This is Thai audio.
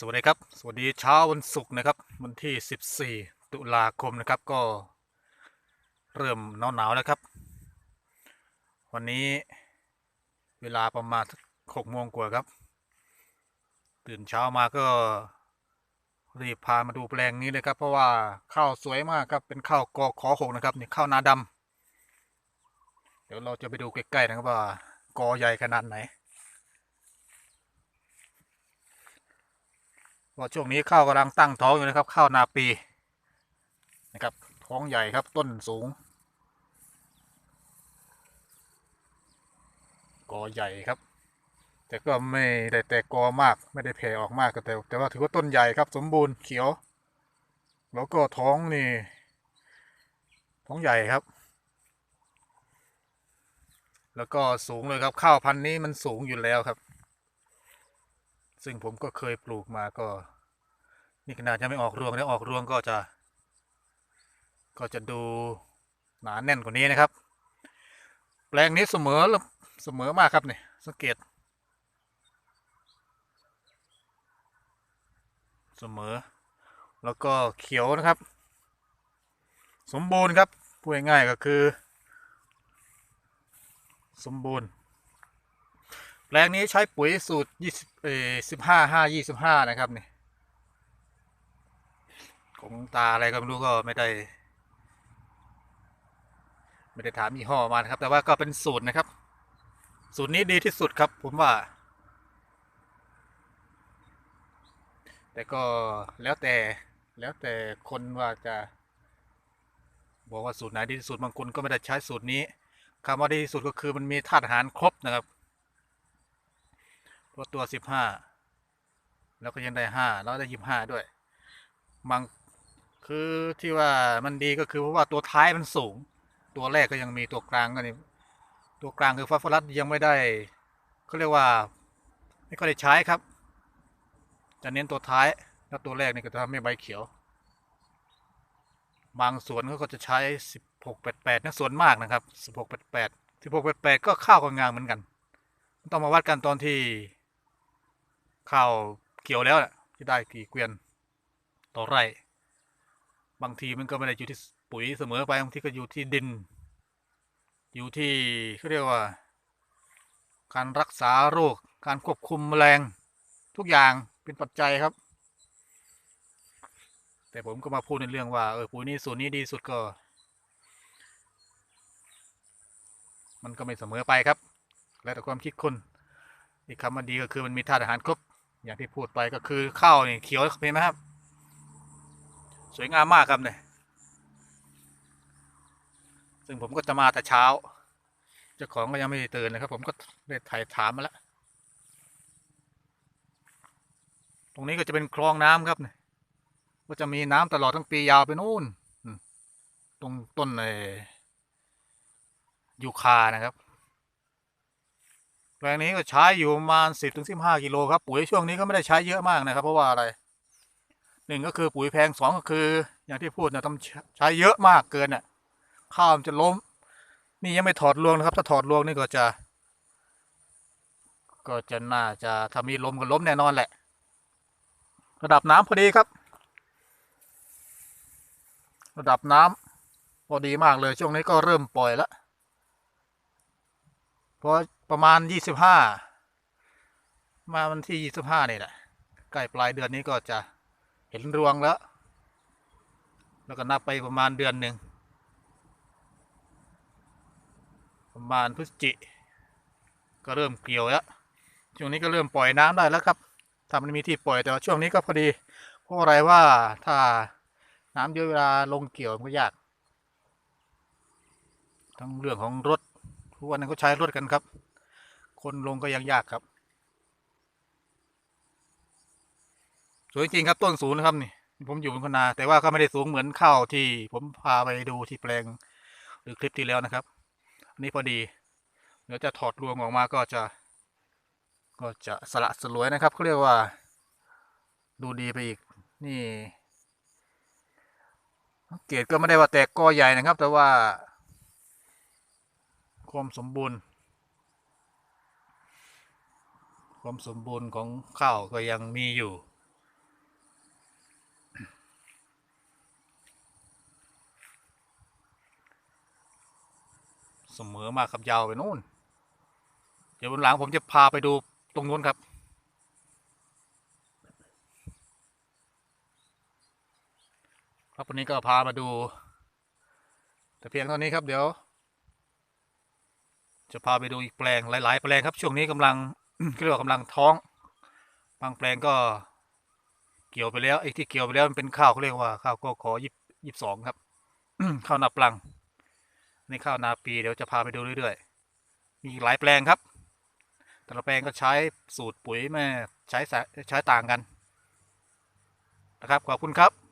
สวัสดีครับ สวัสดีเช้าวันศุกร์นะครับ วันที่ 14 ตุลาคมนะครับก็เริ่มหนาวหนาวๆแล้วครับ วันนี้เวลาประมาณหกโมงกว่าครับ ตื่นเช้ามาก็รีบพามาดูแปลงนี้เลยครับ เพราะว่าข้าวสวยมากครับเป็นข้าวกอขอหกนะครับนี่ข้าวนาดำเดี๋ยวเราจะไปดูใกล้ๆนะครับว่ากอใหญ่ขนาดไหน ว่าช่วงนี้ข้าวกำลังตั้งท้องอยู่นะครับ ข้าวนาปีนะครับท้องใหญ่ครับต้นสูงกอใหญ่ครับ แต่ก็ไม่ได้แตกกอมากไม่ได้แผ่ออกมากก็แต่แต่ว่าถือว่าต้นใหญ่ครับ สมบูรณ์เขียว แล้วก็ท้องนี่ ท้องใหญ่ครับ แล้วก็สูงเลยครับข้าวพันธุ์นี้มันสูงอยู่แล้วครับ ซึ่งผมก็เคยปลูกมาก็ นี่ขนาดยังไม่ออกรวงแล้วออกรวงก็จะ ก็จะดูหนาแน่นกว่านี้นะครับ แปลงนี้เสมอเสมอมากครับเนี่ยสังเกต เสมอ แล้วก็เขียวนะครับ สมบูรณ์ครับพูดง่ายๆก็คือ สมบูรณ์ แปลงนี้ใช้ปุ๋ยสูตร20เอ่อ15 5 25นะครับนี่ของตาอะไรก็ไม่รู้ก็ไม่ได้ ไม่ได้ถามยี่ห้อมานะครับ แต่ว่าก็เป็นสูตรนะครับ สูตรนี้ดีที่สุดครับ ผมว่า แต่ก็แล้วแต่แล้วแต่คนว่าจะ บอกว่าสูตรไหนดีที่สุดบางคนก็ไม่ได้ใช้สูตรนี้คำว่าดีที่สุดก็คือมันมีธาตุอาหารครบนะครับ ตัวตัวสิบห้าแล้วก็ยังได้ห้าแล้วได้ยี่ห้าด้วย บางคือที่ว่ามันดีก็คือเพราะว่าตัวท้ายมันสูง ตัวแรกก็ยังมีตัวกลางก็นี่ตัวกลางคือฟอสฟอรัสยังไม่ได้เขาเรียกว่า ไม่ค่อยได้ใช้ครับจะเน้นตัวท้ายแล้วตัวแรกนี่ก็จะทำให้ใบเขียว บางสวนเขาก็จะใช้สิบหกแปดแปดนะสวนมากนะครับสิบหกแปดแปดสิบหกแปดแปดก็ข้าวกับงางเหมือนกัน ต้องมาวัดกันตอนที่ ข้าวเกี่ยวแล้วน่ะที่ได้กี่เกวียนต่อไร่ บางทีมันก็ไม่ได้อยู่ที่ปุ๋ยเสมอไปบางทีก็อยู่ที่ดิน อยู่ที่เขาเรียกว่า การรักษาโรค การควบคุมแมลง ทุกอย่างเป็นปัจจัยครับ แต่ผมก็มาพูดในเรื่องว่าเออปุ๋ยนี้สูตรนี้ดีสุดก็ มันก็ไม่เสมอไปครับ แล้วแต่ความคิดคนอีกคำว่าดีก็คือมันมีธาตุอาหารครบ อย่างที่พูดไปก็คือข้าวนี่เขียวเห็นไหมครับ สวยงามมากครับเนี่ยซึ่งผมก็จะมาแต่เช้าเจ้าของก็ยังไม่ได้ตื่นนะครับ ผมก็ได้ถ่ายถามมาแล้วตรงนี้ก็จะเป็นคลองน้ำครับเนี่ยก็จะมีน้ำตลอดทั้งปียาวไปนู่นตรงต้นเออยูคานะครับ แปลงนี้ก็ใช้อยู่ประมาณสิบถึงสิบห้ากิโลครับปุ๋ยช่วงนี้ก็ไม่ได้ใช้เยอะมากนะครับ เพราะว่าอะไรหนึ่งก็คือปุ๋ยแพงสองก็คือ อย่างที่พูดนะต้องใช้เยอะมากเกินอะข้าวมันจะล้ม นี่ยังไม่ถอดรวงนะครับ ถ้าถอดรวงนี่ก็จะ ก็จะน่าจะถ้ามีลมก็ล้มแน่นอนแหละ ระดับน้ำพอดีครับ ระดับน้ำพอดีมากเลยช่วงนี้ก็เริ่มปล่อยแล้วเพราะ ประมาณยี่สิบห้ามาวันที่ยี่สิบห้านี่แหละใกล้ปลายเดือนนี้ก็จะเห็นรวงแล้ว แล้วก็นับไปประมาณเดือนหนึ่งประมาณพฤศจิ ก็เริ่มเกี่ยวแล้วช่วงนี้ก็เริ่มปล่อยน้ำได้แล้วครับถ้ามันมีที่ปล่อยแต่ว่าช่วงนี้ก็พอดีเพราะอะไรว่าถ้าน้ำเยอะเวลาลงเกี่ยวมันก็ยากทั้งเรื่องของรถทุกวันนี้ก็ใช้รถกันครับ คนลงก็ยังยากครับ สวยจริงครับต้นสูงนะครับนี่ผมอยู่บนคนา แต่ว่าก็ไม่ได้สูงเหมือนข้าวที่ผมพาไปดูที่แปลง หรือคลิปที่แล้วนะครับ อันนี้พอดี เดี๋ยวจะถอดรวงออกมาก็จะ ก็จะสละสลวยนะครับเขาเรียกว่า ดูดีไปอีก นี่เกรดก็ไม่ได้ว่าแตกกอใหญ่นะครับ แต่ว่า ความสมบูรณ์ ความสมบูรณ์ของข้าวก็ยังมีอยู่ เสมอมาครับยาวไปนู่น เดี๋ยววันหลังผมจะพาไปดูตรงนู้นครับครับวันนี้ก็พามาดู แต่เพียงเท่านี้ครับเดี๋ยว จะพาไปดูอีกแปลงหลาย ๆ แปลงครับช่วงนี้กำลัง เรียกว่ากำลังท้อง บางแปลงก็เกี่ยวไปแล้วไอ้ที่เกี่ยวไปแล้วมันเป็นข้าวเขาเรียกว่าข้าวก็ขอยิบยิบสองครับข้าวนาปลังนี่ข้าวนาปีเดี๋ยวจะพาไปดูเรื่อยๆ มีหลายแปลงครับ แต่ละแปลงก็ใช้สูตรปุ๋ยแม่ใช้สะใช้ต่างกันนะครับขอบคุณครับ